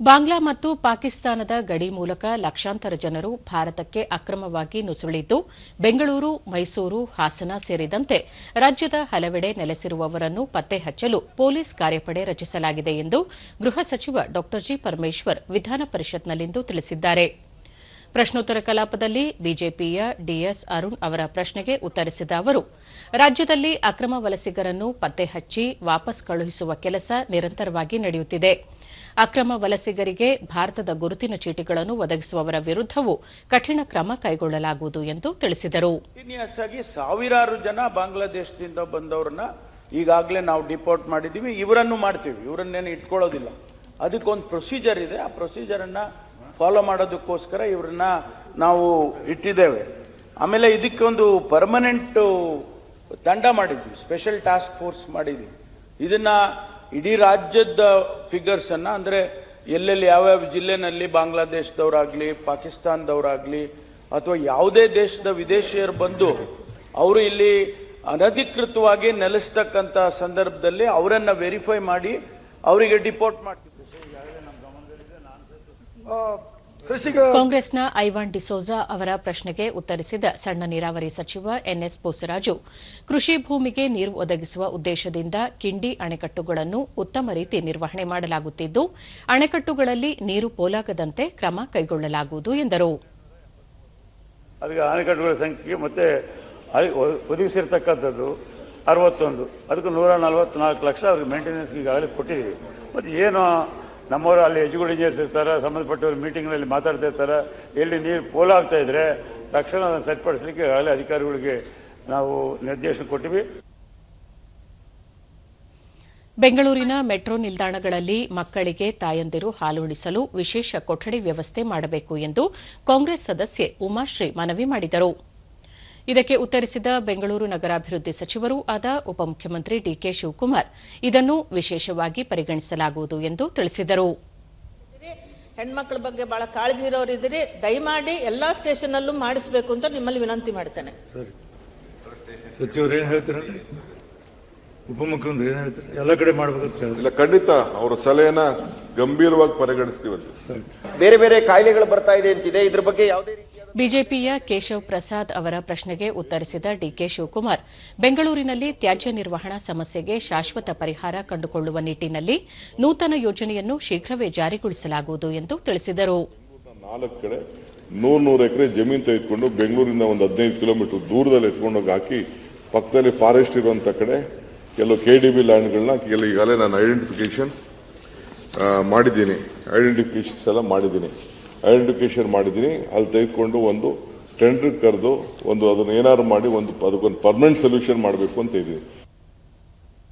ಬಾಂಗ್ಲಾ ಮತ್ತು ಪಾಕಿಸ್ತಾನದ ಗಡಿ ಮೂಲಕ ಲಕ್ಷಾಂತರ ಜನರು ಭಾರತಕ್ಕೆ ಅಕ್ರಮವಾಗಿ ನುಸುಳಿದ್ದು, ಬೆಂಗಳೂರು, ಮೈಸೂರು, ಹಾಸನ ಸೇರಿದಂತೆ ರಾಜ್ಯದ ಹಲವೆಡೆ ನೆಲೆಸಿರುವವರನ್ನು ಪತ್ತೆ ಹಚ್ಚಲು ಪೊಲೀಸ್ ಕಾರ್ಯಪಡೆ ರಚಿಸಲಾಗಿದೆ ಎಂದು ಗೃಹ ಸಚಿವ ಡಾ ಜಿ ಪರಮೇಶ್ವರ್ ವಿಧಾನ ಪರಿಷತ್ನಲ್ಲಿಂದು ತಿಳಿಸಿದ್ದಾರೆ. ಪ್ರಶ್ನೋತ್ತರ ಕಲಾಪದಲ್ಲಿ ಬಿಜೆಪಿಯ ಡಿಎಸ್ ಅರುಣ್ ಅವರ ಪ್ರಶ್ನೆಗೆ ಉತ್ತರಿಸಿದ ಅವರು, ರಾಜ್ಯದಲ್ಲಿ ಅಕ್ರಮ ವಲಸಿಗರನ್ನು ಪತ್ತೆ ಹಚ್ಚಿ ವಾಪಸ್ ಕಳುಹಿಸುವ ಕೆಲಸ ನಿರಂತರವಾಗಿ ನಡೆಯುತ್ತಿದೆ. ಅಕ್ರಮ ವಲಸಿಗರಿಗೆ ಭಾರತದ ಗುರುತಿನ ಚೀಟಿಗಳನ್ನು ಒದಗಿಸುವವರ ವಿರುದ್ಧವೂ ಕಠಿಣ ಕ್ರಮ ಕೈಗೊಳ್ಳಲಾಗುವುದು ಎಂದು ತಿಳಿಸಿದರು. ಸಾವಿರಾರು ಜನ ಬಾಂಗ್ಲಾದೇಶದಿಂದ ಬಂದವರನ್ನ ಈಗಾಗಲೇ ನಾವು ಡಿಪೋರ್ಟ್ ಮಾಡಿದ್ದೀವಿ. ಇವರನ್ನು ಮಾಡ್ತೀವಿ. ಇವರನ್ನೇನು ಇಟ್ಕೊಳ್ಳೋದಿಲ್ಲ. ಅದಕ್ಕೊಂದು ಪ್ರೊಸೀಜರ್ ಇದೆ. ಆ ಪ್ರೊಸೀಜರನ್ನು ಫಾಲೋ ಮಾಡೋದಕ್ಕೋಸ್ಕರ ಇವರನ್ನ ನಾವು ಇಟ್ಟಿದ್ದೇವೆ. ಆಮೇಲೆ ಇದಕ್ಕೊಂದು ಪರ್ಮನೆಂಟ್ ತಂಡ ಮಾಡಿದ್ವಿ. ಸ್ಪೆಷಲ್ ಟಾಸ್ಕ್ ಫೋರ್ಸ್ ಮಾಡಿದ್ವಿ. ಇದನ್ನ ಇಡೀ ರಾಜ್ಯದ ಫಿಗರ್ಸ್ ಅಂದರೆ ಅಂದ್ರೆ ಎಲ್ಲೆಲ್ಲಿ ಯಾವ್ಯಾವ ಜಿಲ್ಲೆನಲ್ಲಿ ಬಾಂಗ್ಲಾದೇಶದವರಾಗ್ಲಿ ಪಾಕಿಸ್ತಾನದವರಾಗಲಿ ಅಥವಾ ಯಾವುದೇ ದೇಶದ ವಿದೇಶಿಯರು ಬಂದು ಅವರು ಇಲ್ಲಿ ಅನಧಿಕೃತವಾಗಿ ನೆಲೆಸ್ತಕ್ಕಂಥ ಸಂದರ್ಭದಲ್ಲಿ ಅವರನ್ನ ವೆರಿಫೈ ಮಾಡಿ ಅವರಿಗೆ ಡಿಪೋರ್ಟ್ ಮಾಡ್ತಿದ್ದೆ ಕಾಂಗ್ರೆಸ್ನ ಐವಾನ್ ಡಿಸೋಜಾ ಅವರ ಪ್ರಶ್ನೆಗೆ ಉತ್ತರಿಸಿದ ಸಣ್ಣ ನೀರಾವರಿ ಸಚಿವ ಎನ್ಎಸ್ ಬೋಸರಾಜು ಕೃಷಿ ಭೂಮಿಗೆ ನೀರು ಒದಗಿಸುವ ಉದ್ದೇಶದಿಂದ ಕಿಂಡಿ ಅಣೆಕಟ್ಟುಗಳನ್ನು ಉತ್ತಮ ರೀತಿ ನಿರ್ವಹಣೆ ಮಾಡಲಾಗುತ್ತಿದ್ದು ಅಣೆಕಟ್ಟುಗಳಲ್ಲಿ ನೀರು ಪೋಲಾಗದಂತೆ ಕ್ರಮ ಕೈಗೊಳ್ಳಲಾಗುವುದು ಎಂದರು. ಅದಕ್ಕೆ ಅಣೆಕಟ್ಟುಗಳ ಸಂಖ್ಯೆ ಮತ್ತೆ ಒದಗಿಸಿರ್ತಕ್ಕಂಥದ್ದು ಅರವತ್ತೊಂದು. ಅದಕ್ಕೆ ನೂರ ನಲವತ್ನಾಲ್ಕು ಲಕ್ಷ ಅವ್ರಿಗೆ ಮೇಂಟೆನೆನ್ಸ್ಗೆ ಈಗಾಗಲೇ ಕೊಟ್ಟಿದ್ದೀವಿ. ಮತ್ತು ಏನು ನಮ್ಮವರು ಅಲ್ಲಿ ಎಜುಕೇಟ್ ಇಂಜಿನಿಯರ್ಸ್ ಇರ್ತಾರೆ, ಸಂಬಂಧಪಟ್ಟವರು ಮೀಟಿಂಗ್ನಲ್ಲಿ ಮಾತಾಡ್ತಾ ಇರ್ತಾರೆ. ಎಲ್ಲಿ ನೀರು ಪೋಲಾಗ್ತಾ ಇದ್ದರೆ ತಕ್ಷಣ ಅದನ್ನು ಸರಿಪಡಿಸಲಿಕ್ಕೆ ಈಗಾಗಲೇ ಅಧಿಕಾರಿಗಳಿಗೆ ನಾವು ನಿರ್ದೇಶನ ಕೊಟ್ಟಿವಿ. ಬೆಂಗಳೂರಿನ ಮೆಟ್ರೋ ನಿಲ್ದಾಣಗಳಲ್ಲಿ ಮಕ್ಕಳಿಗೆ ತಾಯಂದಿರು ಹಾಲುಣಿಸಲು ವಿಶೇಷ ಕೊಠಡಿ ವ್ಯವಸ್ಥೆ ಮಾಡಬೇಕು ಎಂದು ಕಾಂಗ್ರೆಸ್ ಸದಸ್ಯೆ ಉಮಾಶ್ರೀ ಮನವಿ ಮಾಡಿದರು. ಇದಕ್ಕೆ ಉತ್ತರಿಸಿದ ಬೆಂಗಳೂರು ನಗರಾಭಿವೃದ್ಧಿ ಸಚಿವರೂ ಆದ ಉಪಮುಖ್ಯಮಂತ್ರಿ ಡಿಕೆ ಶಿವಕುಮಾರ್. ಇದನ್ನು ವಿಶೇಷವಾಗಿ ಪರಿಗಣಿಸಲಾಗುವುದು ಎಂದು ತಿಳಿಸಿದರು. ಹೆಣ್ಮಕ್ಳ ಬಗ್ಗೆ ಬಹಳ ಕಾಳಜಿ ಇರೋರು ಇದ್ದೀರಿ ದಯಮಾಡಿ ಎಲ್ಲಾ ಸ್ಟೇಷನ್ ಅಲ್ಲೂ ಮಾಡಿಸಬೇಕು ಅಂತ ನಿಮ್ಮಲ್ಲಿ ವಿನಂತಿ ಮಾಡ್ತೇನೆ. ಸಚಿವರು ಏನ್ ಹೇಳ್ತೀರಲ್ರಿ? ಉಪಮುಖ್ಯಮಂತ್ರಿ ಏನ್ ಹೇಳ್ತಾರೆ? ಎಲ್ಲ ಕಡೆ ಮಾಡ್ಬೇಕಂತ ಹೇಳಿದ್ರು ಇಲ್ಲ ಖಂಡಿತ. ಅವರ ಸಲಹೆಯನ್ನ ಗಂಭೀರವಾಗಿ ಪರಿಗಣಿಸ್ತೀವಿ ಬೇರೆ ಬೇರೆ ಕಾಯಿಲೆಗಳು ಬರ್ತಾ ಇದೆ ಅಂತಿದೆ. ಇದ್ರ ಬಗ್ಗೆ ಯಾವುದೇ ಬಿಜೆಪಿಯ ಕೇಶವ್ ಪ್ರಸಾದ್ ಅವರ ಪ್ರಶ್ನೆಗೆ ಉತ್ತರಿಸಿದ ಡಿಕೆ ಶಿವಕುಮಾರ್, ಬೆಂಗಳೂರಿನಲ್ಲಿ ತ್ಯಾಜ್ಯ ನಿರ್ವಹಣಾ ಸಮಸ್ಯೆಗೆ ಶಾಶ್ವತ ಪರಿಹಾರ ಕಂಡುಕೊಳ್ಳುವ ನಿಟ್ಟಿನಲ್ಲಿ ನೂತನ ಯೋಜನೆಯನ್ನು ಶೀಘ್ರವೇ ಜಾರಿಗೊಳಿಸಲಾಗುವುದು ಎಂದು ತಿಳಿಸಿದರು. ಎಕರೆ ಜಮೀನು ತೆಗೆದುಕೊಂಡು ಬೆಂಗಳೂರಿಂದ ಒಂದು ಹದಿನೈದು ಕಿಲೋಮೀಟರ್ ದೂರದಲ್ಲಿ ಎತ್ಕೊಂಡೋಗಿ ಹಾಕಿ, ಪಕ್ಕದಲ್ಲಿ ಫಾರೆಸ್ಟ್ ಇರುವಂತ ಕಡೆ ಕೆಲವು ಕೆ ಡಿ ಬಿ ಲ್ಯಾಂಡ್ಗಳನ್ನ ಕೆಲವು ಈಗಾಗಲೇ ನಾನು ಐಡೆಂಟಿಫಿಕೇಶನ್ ಮಾಡಿದ್ದೀನಿ. ಐಡೆಂಟಿಫಿಕೇಶನ್ಸ್ ಎಲ್ಲ ಮಾಡಿದ್ದೀನಿ. ಐಡೆಂಟಿಫಿಕೇಶನ್ ಮಾಡಿದ್ದೀನಿ. ಅಲ್ಲಿ ತೆಗೆದುಕೊಂಡು ಒಂದು ಟೆಂಡರ್ ಕರೆದು ಒಂದು ಅದನ್ನು ಏನಾದ್ರು ಮಾಡಿ ಒಂದು, ಅದಕ್ಕೊಂದು ಪರ್ಮನೆಂಟ್ ಸೊಲ್ಯೂಷನ್ ಮಾಡಬೇಕು ಅಂತ ಇದ್ದೀನಿ.